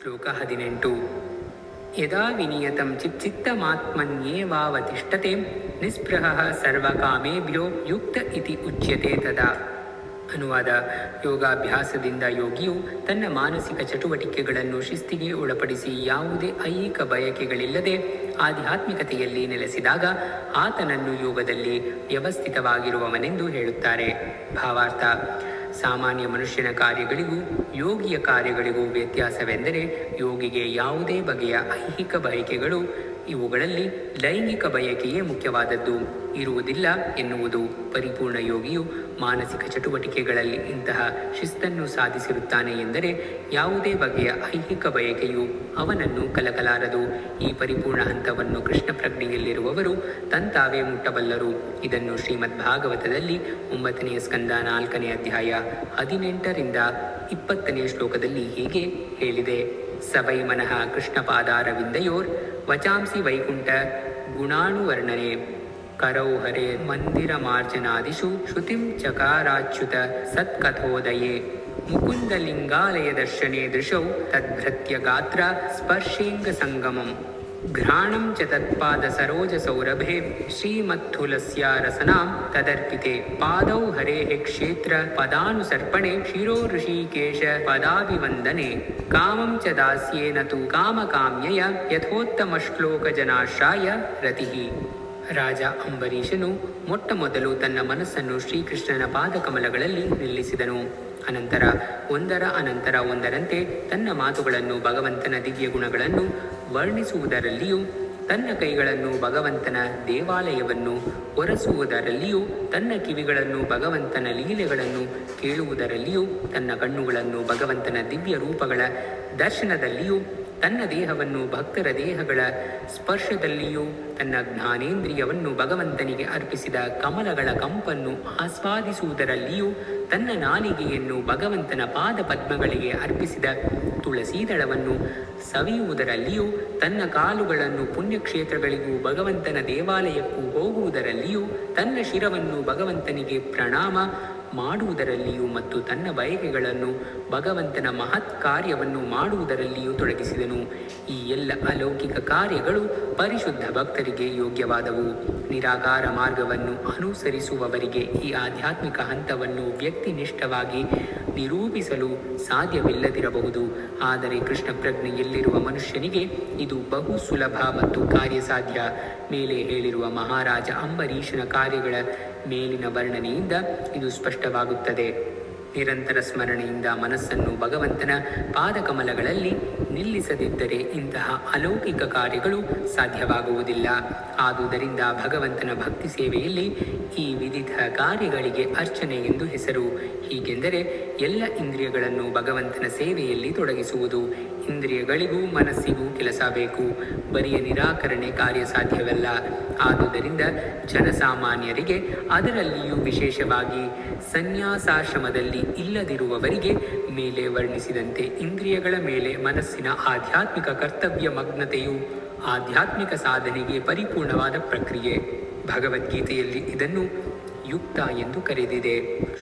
ಶ್ಲೋಕ ಹದಿನೆಂಟು. ಯದಾ ವಿನಿಯತಂ ಚಿಚ್ಚಿತ್ತಮಾತ್ಮನ್ಯೇವಾವತಿಷ್ಠತೆ ನಿಸ್ಪೃಹ ಸರ್ವಕಾಮೇಭ್ಯೋ ಯುಕ್ತ ಇತಿ ಉಚ್ಯತೆ ತದಾ. ಅನುವಾದ, ಯೋಗಾಭ್ಯಾಸದಿಂದ ಯೋಗಿಯು ತನ್ನ ಮಾನಸಿಕ ಚಟುವಟಿಕೆಗಳನ್ನು ಶಿಸ್ತಿಗೆ ಒಳಪಡಿಸಿ ಯಾವುದೇ ಐಹಿಕ ಬಯಕೆಗಳಿಲ್ಲದೆ ಆಧ್ಯಾತ್ಮಿಕತೆಯಲ್ಲಿ ನೆಲೆಸಿದಾಗ ಆತನನ್ನು ಯೋಗದಲ್ಲಿ ವ್ಯವಸ್ಥಿತವಾಗಿರುವವನೆಂದು ಹೇಳುತ್ತಾರೆ. ಭಾವಾರ್ಥ ಸಾಮಾನ್ಯ ಮನುಷ್ಯನ ಕಾರ್ಯಗಳಿಗೂ ಯೋಗಿಯ ಕಾರ್ಯಗಳಿಗೂ ವ್ಯತ್ಯಾಸವೆಂದರೆ ಯೋಗಿಗೆ ಯಾವುದೇ ಬಗೆಯ ಐಹಿಕ ಬಯಕೆಗಳು ಇವುಗಳಲ್ಲಿ ಲೈಂಗಿಕ ಬಯಕೆಯೇ ಮುಖ್ಯವಾದದ್ದು. ಇರುವುದಿಲ್ಲ ಎನ್ನುವುದು. ಪರಿಪೂರ್ಣ ಯೋಗಿಯು ಮಾನಸಿಕ ಚಟುವಟಿಕೆಗಳಲ್ಲಿ ಇಂತಹ ಶಿಸ್ತನ್ನು ಸಾಧಿಸಿರುತ್ತಾನೆ ಎಂದರೆ ಯಾವುದೇ ಬಗೆಯ ಐಹಿಕ ಬಯಕೆಯು ಅವನನ್ನು ಕಲಕಲಾರದು. ಈ ಪರಿಪೂರ್ಣ ಹಂತವನ್ನು ಕೃಷ್ಣ ಪ್ರಜ್ಞೆಯಲ್ಲಿರುವವರು ತಂತಾವೇ ಮುಟ್ಟಬಲ್ಲರು. ಇದನ್ನು ಶ್ರೀಮದ್ ಭಾಗವತದಲ್ಲಿ ಒಂಬತ್ತನೆಯ ಸ್ಕಂದ ನಾಲ್ಕನೇ ಅಧ್ಯಾಯ ಹದಿನೆಂಟರಿಂದ ಇಪ್ಪತ್ತನೇ ಶ್ಲೋಕದಲ್ಲಿ ಹೀಗೆ ಹೇಳಿದೆ. ಸವೈ ಮನಃ ಕೃಷ್ಣಪಾದಾರವಿಂದಯೋರ್ वचांसि वैकुण्ठ गुणानुवर्णने करौ हरे मन्दिरमार्जनादिषु श्रुतिं चकाराच्युत सत्कथोदये मुकुन्दलिङ्गालयदर्शने दृशौ तद्भृत्यगात्र स्पर्शेङ्गसङ्गमम् घ्राणं च तत्पादसरोजसौरभे श्रीमत्थुलस्यारसनां तदर्पिते पादौ हरेः क्षेत्रपदानुसर्पणे शिरो शिरोऋषीकेशपदाभिवन्दने कामं च दास्येन तु कामकाम्यय यथोत्तमश्लोकजनाश्राय रतिः। ರಾಜ ಅಂಬರೀಷನು ಮೊಟ್ಟ ಮೊದಲು ತನ್ನ ಮನಸ್ಸನ್ನು ಶ್ರೀಕೃಷ್ಣನ ಪಾದಕಮಲಗಳಲ್ಲಿ ನಿಲ್ಲಿಸಿದನು. ಅನಂತರ ಒಂದರ ಅನಂತರ ಒಂದರಂತೆ ತನ್ನ ಮಾತುಗಳನ್ನು ಭಗವಂತನ ದಿವ್ಯ ಗುಣಗಳನ್ನು ವರ್ಣಿಸುವುದರಲ್ಲಿಯೂ, ತನ್ನ ಕೈಗಳನ್ನು ಭಗವಂತನ ದೇವಾಲಯವನ್ನು ಒರೆಸುವುದರಲ್ಲಿಯೂ, ತನ್ನ ಕಿವಿಗಳನ್ನು ಭಗವಂತನ ಲೀಲೆಗಳನ್ನು ಕೇಳುವುದರಲ್ಲಿಯೂ, ತನ್ನ ಕಣ್ಣುಗಳನ್ನು ಭಗವಂತನ ದಿವ್ಯ ರೂಪಗಳ ದರ್ಶನದಲ್ಲಿಯೂ ತನ್ನ ದೇಹವನ್ನು ಭಕ್ತರ ದೇಹಗಳ ಸ್ಪರ್ಶದಲ್ಲಿಯೂ ತನ್ನ ಜ್ಞಾನೇಂದ್ರಿಯವನ್ನು ಭಗವಂತನಿಗೆ ಅರ್ಪಿಸಿದ ಕಮಲಗಳ ಕಂಪನ್ನು ಆಸ್ವಾದಿಸುವುದರಲ್ಲಿಯೂ ತನ್ನ ನಾಲಿಗೆಯನ್ನು ಭಗವಂತನ ಪಾದ ಪದ್ಮಗಳಿಗೆ ಅರ್ಪಿಸಿದ ತುಳಸೀದಳವನ್ನು ಸವಿಯುವುದರಲ್ಲಿಯೂ ತನ್ನ ಕಾಲುಗಳನ್ನು ಪುಣ್ಯಕ್ಷೇತ್ರಗಳಿಗೂ ಭಗವಂತನ ದೇವಾಲಯಕ್ಕೂ ಹೋಗುವುದರಲ್ಲಿಯೂ ತನ್ನ ಶಿರವನ್ನು ಭಗವಂತನಿಗೆ ಪ್ರಣಾಮ ಮಾಡುವುದರಲ್ಲಿಯೂ ಮತ್ತು ತನ್ನ ಬಯಕೆಗಳನ್ನು ಭಗವಂತನ ಮಹತ್ ಕಾರ್ಯವನ್ನು ಮಾಡುವುದರಲ್ಲಿಯೂ ತೊಡಗಿಸಿದನು. ಈ ಎಲ್ಲ ಅಲೌಕಿಕ ಕಾರ್ಯಗಳು ಪರಿಶುದ್ಧ ಭಕ್ತರಿಗೆ ಯೋಗ್ಯವಾದವು. ನಿರಾಕಾರ ಮಾರ್ಗವನ್ನು ಅನುಸರಿಸುವವರಿಗೆ ಈ ಆಧ್ಯಾತ್ಮಿಕ ಹಂತವನ್ನು ವ್ಯಕ್ತಿನಿಷ್ಠವಾಗಿ ನಿರೂಪಿಸಲು ಸಾಧ್ಯವಿಲ್ಲದಿರಬಹುದು. ಆದರೆ ಕೃಷ್ಣ ಪ್ರಜ್ಞೆಯಲ್ಲಿರುವ ಮನುಷ್ಯನಿಗೆ ಇದು ಬಹು ಸುಲಭ ಮತ್ತು ಕಾರ್ಯಸಾಧ್ಯ. ಮೇಲೆ ಹೇಳಿರುವ ಮಹಾರಾಜ ಅಂಬರೀಷನ ಕಾರ್ಯಗಳ ಮೇಲಿನ ವರ್ಣನೆಯಿಂದ ಇದು ಸ್ಪಷ್ಟವಾಗುತ್ತದೆ. ನಿರಂತರ ಸ್ಮರಣೆಯಿಂದ ಮನಸ್ಸನ್ನು ಭಗವಂತನ ಪಾದಕಮಲಗಳಲ್ಲಿ ನಿಲ್ಲಿಸದಿದ್ದರೆ ಇಂತಹ ಅಲೌಕಿಕ ಕಾರ್ಯಗಳು ಸಾಧ್ಯವಾಗುವುದಿಲ್ಲ. ಆದುದರಿಂದ ಭಗವಂತನ ಭಕ್ತಿ ಸೇವೆಯಲ್ಲಿ ಈ ವಿವಿಧ ಕಾರ್ಯಗಳಿಗೆ ಅರ್ಚನೆ ಎಂದು ಹೆಸರು. ಹೀಗೆಂದರೆ ಎಲ್ಲ ಇಂದ್ರಿಯಗಳನ್ನು ಭಗವಂತನ ಸೇವೆಯಲ್ಲಿ ತೊಡಗಿಸುವುದು. ಇಂದ್ರಿಯಗಳಿಗೂ ಮನಸ್ಸಿಗೂ ಕೆಲಸ ಬೇಕು. ಬರಿಯ ನಿರಾಕರಣೆ ಕಾರ್ಯ ಸಾಧ್ಯವಲ್ಲ. ಆದುದರಿಂದ ಜನಸಾಮಾನ್ಯರಿಗೆ ಅದರಲ್ಲಿಯೂ ವಿಶೇಷವಾಗಿ ಸನ್ಯಾಸಾಶ್ರಮದಲ್ಲಿ ಇಲ್ಲದಿರುವವರಿಗೆ ಮೇಲೆ ವರ್ಣಿಸಿದಂತೆ ಇಂದ್ರಿಯಗಳ ಮೇಲೆ ಮನಸ್ಸಿನ ಆಧ್ಯಾತ್ಮಿಕ ಕರ್ತವ್ಯ ಮಗ್ನತೆಯು ಆಧ್ಯಾತ್ಮಿಕ ಸಾಧನೆಗೆ ಪರಿಪೂರ್ಣವಾದ ಪ್ರಕ್ರಿಯೆ. ಭಗವದ್ಗೀತೆಯಲ್ಲಿ ಇದನ್ನು ಯುಕ್ತ ಎಂದು ಕರೆದಿದೆ.